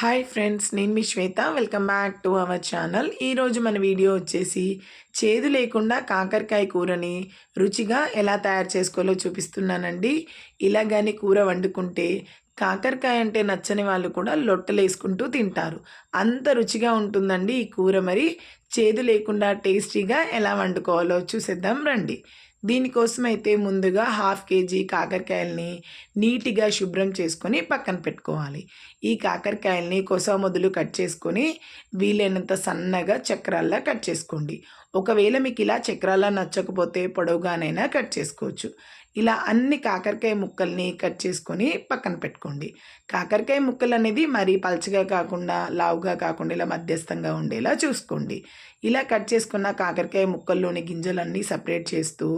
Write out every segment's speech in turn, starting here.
Hi friends నేను మీ Shweta. Welcome back to our channel. ఈరోజు మన వీడియో వచ్చేసి చేదు లేకుండా కాకరకాయ కూరని రుచిగా ఎలా తయారు చేసుకోవాలో చూపిస్తున్నానండి. ఇలా కానీ కూర వండుకుంటే కాకరకాయ అంటే నచ్చని వాళ్ళు కూడా లొట్టలు వేసుకుంటూ తింటారు. అంత రుచిగా ఉంటుందండి ఈ కూర మరి. చేదు లేకుండా టేస్టీగా ఎలా వండుకోవాలో చూసేద్దాం రండి. దీనికోసం అయితే ముందుగా హాఫ్ కేజీ కాకరకాయల్ని నీట్గా శుభ్రం చేసుకొని పక్కన పెట్టుకోవాలి. ఈ కాకరకాయల్ని కొస మొదలు కట్ చేసుకొని వీలైనంత సన్నగా చక్రాల్లా కట్ చేసుకోండి. ఒకవేళ మీకు ఇలా చక్రాల్లా నచ్చకపోతే పొడవుగానైనా కట్ చేసుకోవచ్చు. ఇలా అన్ని కాకరకాయ ముక్కల్ని కట్ చేసుకొని పక్కన పెట్టుకోండి. కాకరకాయ ముక్కలు అనేది మరీ పలచగా కాకుండా లావుగా కాకుండా ఇలా మధ్యస్థంగా ఉండేలా చూసుకోండి. ఇలా కట్ చేసుకున్న కాకరకాయ ముక్కల్లోని గింజలన్నీ సపరేట్ చేస్తూ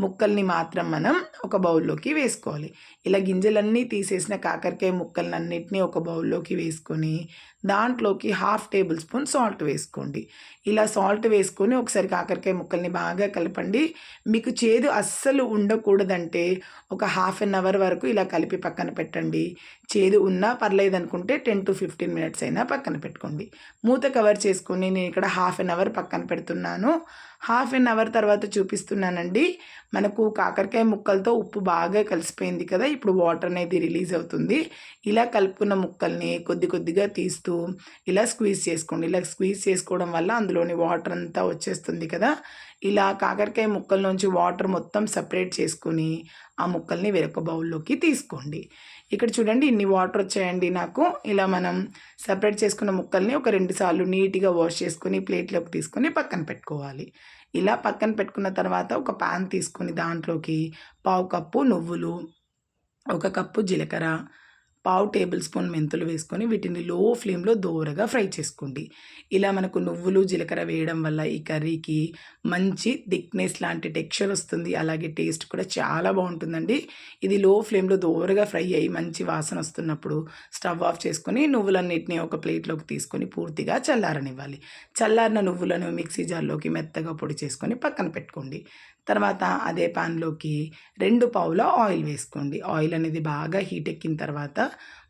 ముక్కల్ని మాత్రం మనం ఒక బౌల్లోకి వేసుకోవాలి. ఇలా గింజలన్నీ తీసేసిన కాకరకాయ ముక్కలన్నింటినీ ఒక బౌల్లోకి వేసుకొని దాంట్లోకి హాఫ్ టేబుల్ స్పూన్ సాల్ట్ వేసుకోండి. ఇలా సాల్ట్ వేసుకొని ఒకసారి కాకరకాయ ముక్కల్ని బాగా కలపండి. మీకు చేదు అస్సలు ఉండకూడదంటే ఒక హాఫ్ అన్ అవర్ వరకు ఇలా కలిపి పక్కన పెట్టండి. చేదు ఉన్నా పర్లేదు అనుకుంటే టెన్ టు ఫిఫ్టీన్ మినిట్స్ అయినా పక్కన పెట్టుకోండి. మూత కవర్ చేసుకొని నేను ఇక్కడ హాఫ్ అన్ అవర్ పక్కన పెడుతున్నాను. హాఫ్ అన్ అవర్ తర్వాత చూపిస్తున్నానండి. మనకు కాకరకాయ ముక్కలతో ఉప్పు బాగా కలిసిపోయింది కదా ఇప్పుడు వాటర్ అనేది రిలీజ్ అవుతుంది. ఇలా కలుపుకున్న ముక్కల్ని కొద్ది కొద్దిగా తీస్తూ ఇలా స్క్వీజ్ చేసుకోండి. ఇలా స్క్వీజ్ చేసుకోవడం వల్ల అందులోని వాటర్ అంతా వచ్చేస్తుంది కదా. ఇలా కాకరకాయ ముక్కల్లోంచి వాటర్ మొత్తం సపరేట్ చేసుకొని ఆ ముక్కల్ని వేరొక బౌల్లోకి తీసుకోండి. ఇక్కడ చూడండి ఇన్ని వాటర్ వచ్చాయండి నాకు. ఇలా మనం సపరేట్ చేసుకున్న ముక్కల్ని ఒక రెండు సార్లు నీట్గా వాష్ చేసుకుని ప్లేట్లోకి తీసుకొని పక్కన పెట్టుకోవాలి. ఇలా పక్కన పెట్టుకున్న తర్వాత ఒక పాన్ తీసుకొని దాంట్లోకి పావు కప్పు నువ్వులు ఒక కప్పు జీలకర్ర పావు టేబుల్ స్పూన్ మెంతులు వేసుకొని వీటిని లో ఫ్లేమ్లో దోరగా ఫ్రై చేసుకోండి. ఇలా మనకు నువ్వులు జీలకర్ర వేయడం వల్ల ఈ కర్రీకి మంచి థిక్నెస్ లాంటి టెక్స్చర్ వస్తుంది. అలాగే టేస్ట్ కూడా చాలా బాగుంటుందండి. ఇది లో ఫ్లేమ్లో దోరగా ఫ్రై అయ్యి మంచి వాసన వస్తున్నప్పుడు స్టవ్ ఆఫ్ చేసుకొని నువ్వులన్నిటిని ఒక ప్లేట్లోకి తీసుకొని పూర్తిగా చల్లారనివ్వాలి. చల్లారిన నువ్వులను మిక్సీ జార్లోకి మెత్తగా పొడి చేసుకొని పక్కన పెట్టుకోండి. తర్వాత అదే పాన్లోకి రెండు పావుల ఆయిల్ వేసుకోండి. ఆయిల్ అనేది బాగా హీట్ ఎక్కిన తర్వాత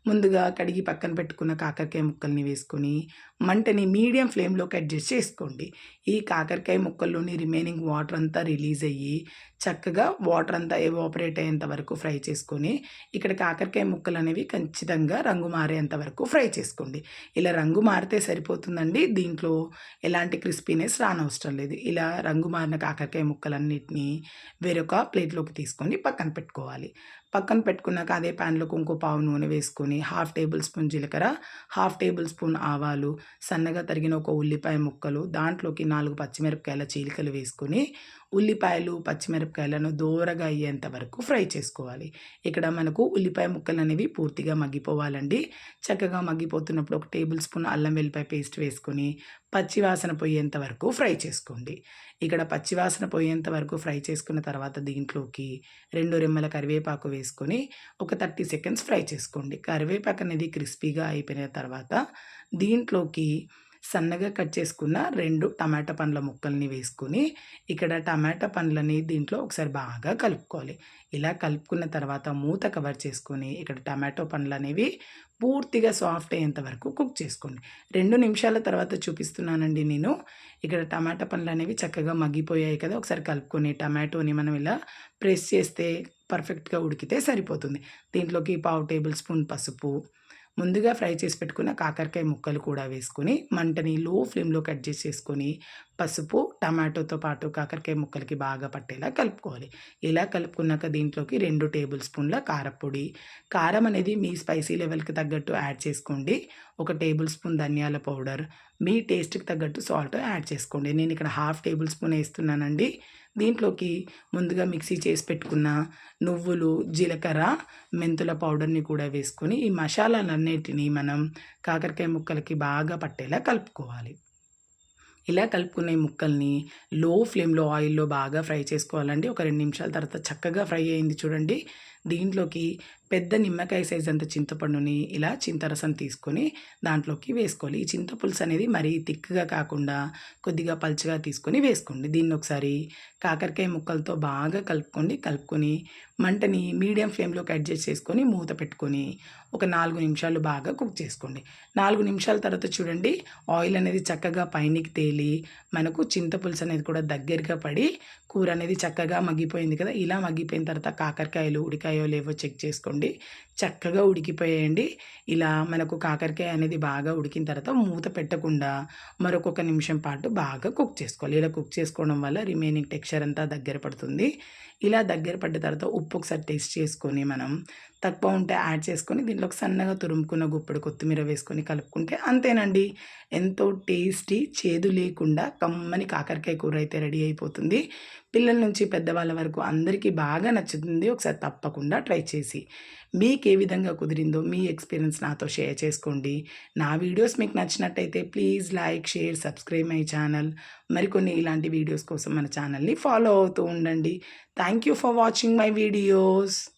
ముందుగా కడిగి పక్కన పెట్టుకున్న కాకరకాయ ముక్కల్ని వేసుకొని మంటని మీడియం ఫ్లేమ్లోకి అడ్జస్ట్ చేసుకోండి. ఈ కాకరకాయ ముక్కల్లోని రిమైనింగ్ వాటర్ అంతా రిలీజ్ అయ్యి చక్కగా వాటర్ అంతా ఎవాపరేట్ అయ్యేంత వరకు ఫ్రై చేసుకొని ఇక్కడ కాకరకాయ ముక్కలు అనేవి ఖచ్చితంగా రంగు మారేంత వరకు ఫ్రై చేసుకోండి. ఇలా రంగు మారితే సరిపోతుందండి. దీంట్లో ఎలాంటి క్రిస్పీనెస్ రానవసరం లేదు. ఇలా రంగు మారిన కాకరకాయ ముక్కలన్నిటినీ వేరొక ప్లేట్లోకి తీసుకొని పక్కన పెట్టుకోవాలి. పక్కన పెట్టుకున్నాక అదే ప్యాన్లో ఇంకో పావు నూనె వేసుకొని హాఫ్ టేబుల్ స్పూన్ జీలకర్ర హాఫ్ టేబుల్ స్పూన్ ఆవాలు సన్నగా తరిగిన ఒక ఉల్లిపాయ ముక్కలు దాంట్లోకి నాలుగు పచ్చిమిరపకాయల చీలికలు వేసుకొని ఉల్లిపాయలు పచ్చిమిరపకాయలను దూరగా అయ్యేంత వరకు ఫ్రై చేసుకోవాలి. ఇక్కడ మనకు ఉల్లిపాయ ముక్కలు అనేవి పూర్తిగా మగ్గిపోవాలండి. చక్కగా మగ్గిపోతున్నప్పుడు ఒక టేబుల్ స్పూన్ అల్లం వెల్లిపాయ పేస్ట్ వేసుకొని పచ్చివాసన పోయేంత వరకు ఫ్రై చేసుకోండి. ఇక్కడ పచ్చివాసన పోయేంత వరకు ఫ్రై చేసుకున్న తర్వాత దీంట్లోకి రెండు రెమ్మల కరివేపాకు వేసుకొని ఒక థర్టీ సెకండ్స్ ఫ్రై చేసుకోండి. కరివేపాకు అనేది క్రిస్పీగా అయిపోయిన తర్వాత దీంట్లోకి సన్నగా కట్ చేసుకున్న రెండు టమాటా పండ్ల ముక్కల్ని వేసుకొని ఇక్కడ టమాటా పండ్లని దీంట్లో ఒకసారి బాగా కలుపుకోవాలి. ఇలా కలుపుకున్న తర్వాత మూత కవర్ చేసుకొని ఇక్కడ టమాటో పండ్లు అనేవి పూర్తిగా సాఫ్ట్ అయ్యేంత వరకు కుక్ చేసుకోండి. రెండు నిమిషాల తర్వాత చూపిస్తున్నానండి నేను. ఇక్కడ టమాటా పండ్లు అనేవి చక్కగా మగ్గిపోయాయి కదా ఒకసారి కలుపుకొని టమాటోని మనం ఇలా ప్రెస్ చేస్తే పర్ఫెక్ట్గా ఉడికితే సరిపోతుంది. దీంట్లోకి పావు టేబుల్ స్పూన్ పసుపు ముందుగా ఫ్రై చేసి పెట్టుకున్న కాకరకాయ ముక్కలు కూడా వేసుకొని మంటని లో ఫ్లేమ్లో కట్ చేసి చేసుకొని పసుపు టమాటోతో పాటు కాకరకాయ ముక్కలకి బాగా పట్టేలా కలుపుకోవాలి. ఇలా కలుపుకున్నాక దీంట్లోకి రెండు టేబుల్ స్పూన్ల కారపొడి. కారం అనేది మీ స్పైసీ లెవెల్కి తగ్గట్టు యాడ్ చేసుకోండి. ఒక టేబుల్ స్పూన్ ధనియాల పౌడర్. మీ టేస్ట్కి తగ్గట్టు సాల్ట్ యాడ్ చేసుకోండి. నేను ఇక్కడ హాఫ్ టేబుల్ స్పూన్ వేస్తున్నానండి. దీంట్లోకి ముందుగా మిక్సీ చేసి పెట్టుకున్న నువ్వులు జీలకర్ర మెంతుల పౌడర్ని కూడా వేసుకొని ఈ మసాలాలన్నిటినీ మనం కాకరకాయ ముక్కలకి బాగా పట్టేలా కలుపుకోవాలి. ఇలా కలుపుకునే ముక్కల్ని లో ఫ్లేమ్లో ఆయిల్లో బాగా ఫ్రై చేసుకోవాలండి. ఒక రెండు నిమిషాల తర్వాత చక్కగా ఫ్రై అయింది చూడండి. దీంట్లోకి పెద్ద నిమ్మకాయ సైజ్ అంత చింతపండుని ఇలా చింతరసం తీసుకొని దాంట్లోకి వేసుకోవాలి. ఈ చింతపులుసు అనేది మరీ తిక్కుగా కాకుండా కొద్దిగా పలుచగా తీసుకొని వేసుకోండి. దీన్ని ఒకసారి కాకరకాయ ముక్కలతో బాగా కలుపుకోండి. కలుపుకొని మంటని మీడియం ఫ్లేమ్లోకి అడ్జస్ట్ చేసుకొని మూత పెట్టుకొని ఒక నాలుగు నిమిషాలు బాగా కుక్ చేసుకోండి. నాలుగు నిమిషాల తర్వాత చూడండి ఆయిల్ అనేది చక్కగా పైనకి తేలి మనకు చింతపులుసు అనేది కూడా దగ్గరగా పడి కూర అనేది చక్కగా మగ్గిపోయింది కదా. ఇలా మగ్గిపోయిన తర్వాత కాకరకాయలు ఉడికాయ లేవో చెక్ చేసుకోండి. చక్కగా ఉడికిపోయాయండి. ఇలా మనకు కాకరకాయ అనేది బాగా ఉడికిన తర్వాత మూత పెట్టకుండా మరొక నిమిషం పాటు బాగా కుక్ చేసుకోవాలి. ఇలా కుక్ చేసుకోవడం వల్ల రిమైనింగ్ టెక్స్చర్ అంతా దగ్గర పడుతుంది. ఇలా దగ్గర పడ్డ తర్వాత ఉప్పు ఒకసారి టేస్ట్ చేసుకొని మనం తక్కువ ఉంటే యాడ్ చేసుకొని దీంట్లో సన్నగా తురుముకున్న గుప్పుడు కొత్తిమీర వేసుకొని కలుపుకుంటే అంతేనండి. ఎంతో టేస్టీ చేదు లేకుండా కమ్మని కాకరకాయ కూర అయితే రెడీ అయిపోతుంది. పిల్లల నుంచి పెద్దవాళ్ళ వరకు అందరికీ బాగా నచ్చుతుంది. ఒకసారి తప్పకుండా ట్రై చేసి మీకు ఏ విధంగా కుదిరిందో మీ ఎక్స్పీరియన్స్ నాతో షేర్ చేసుకోండి. నా వీడియోస్ మీకు నచ్చినట్టయితే please like share subscribe my channel. మరికొన్ని ఇలాంటి వీడియోస్ కోసం మన ఛానల్ని ఫాలో అవుతూ ఉండండి. Thank you for watching my videos.